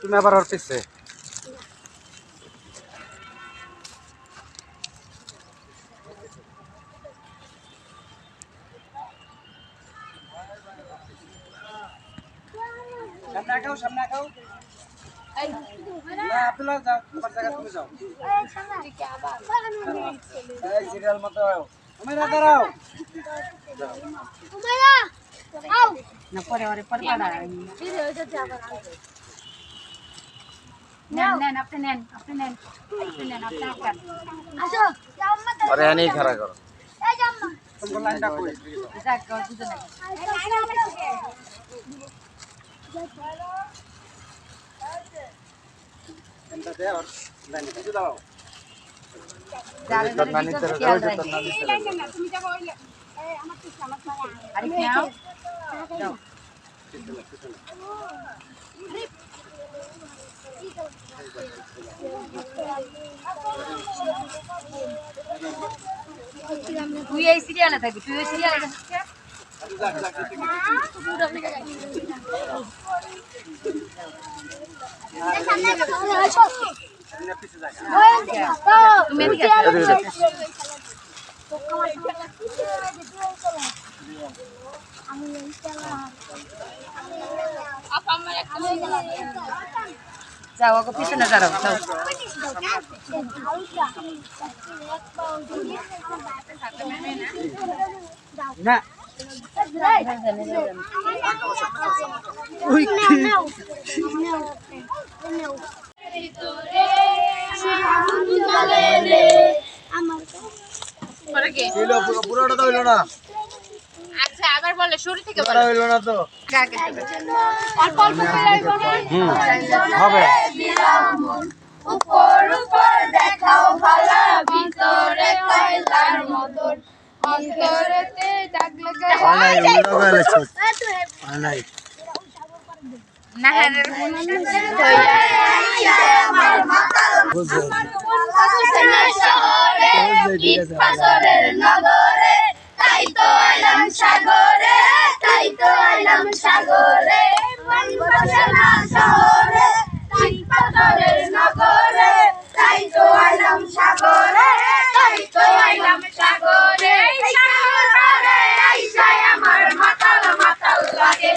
তুমি আবার ওর পিছে সামনে আগাও সামনে আগাও। না যাও তোমার জায়গা তুমি যাও। সিরিয়াল মতো উমেরা দাঁড়াও। না পরে ওরে পরে খাড়া করো। তোমার লাইনটা কই যাক তুই এই সিরিয়ালে থাকবি তুই ওই সিরিয়ালে থাকবি যাও ওকে পিছনে দাঁড়াও যাও না ওই পরে কি ছিল পুরো পুরোটা তো হইল না আচ্ছা আবার বলে শুরু থেকে হইল না তো? অল্প অল্প হবে। উপর উপর দেখাও ভালা ভিতরে কয়লার মতন অন্তরেতে লাগা শহরে নগরে তাই তো এলাম সাগরে। তো এলাম সাগরে বসনা শহরে তিন পাথরের নগরে তাই তো এলাম সাগরে তাই তো এলাম সাগরে সাগরে আইসায় আমার মাতাল মাতাল লাগে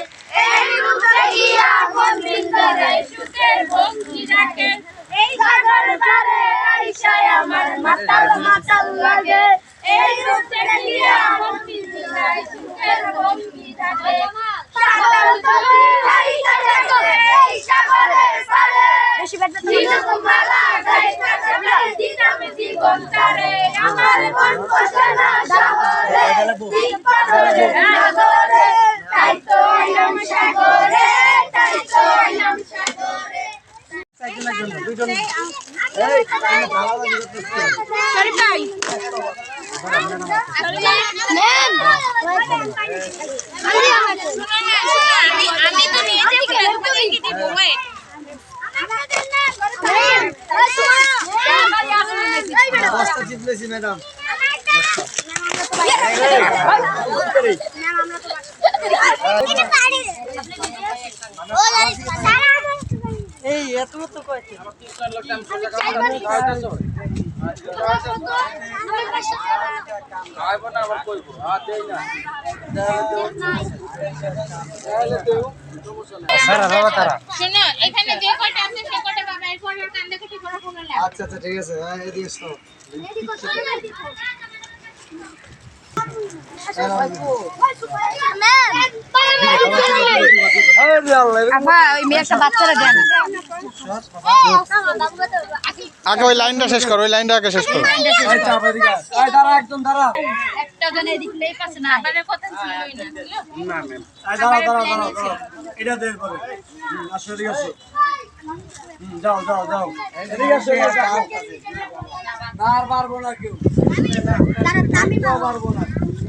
এই রূপে গিয়া মন ভিতরে সুখের ভঙ্গি রাখে এই সাগর ধারে আইসায় আমার মাতাল মাতাল লাগে এই রূপে গিয়া মন ভিতরে সুখের ভঙ্গি রাখে সাগর তলে আইসা দেখো এই সাগরের পারে নীলকুমালা গাইতা যাবে দিনাম জীবনটারে আমার মন বসে না শহরে দিন পাথরের নগরে তাই তো এলাম সাগরে তাই তো এলাম সাগরে দুজন এই সরি ভাই আমি আমি তো নিয়ে যাব তোমাদেরকে দিব ওয়েট বস্তা চিপলেছি ম্যাডাম। এই এত তো কয়েছে খাইব না আবার কইব আর দেই না। তাহলে আচ্ছা আচ্ছা ঠিক আছে। আগে ওই লাইনটা শেষ করো ওই লাইনটা আগে শেষ করো। যাও যাও যাও এদিকে আসো এদিকে আসো। না আর পারব না কেউ পারব না।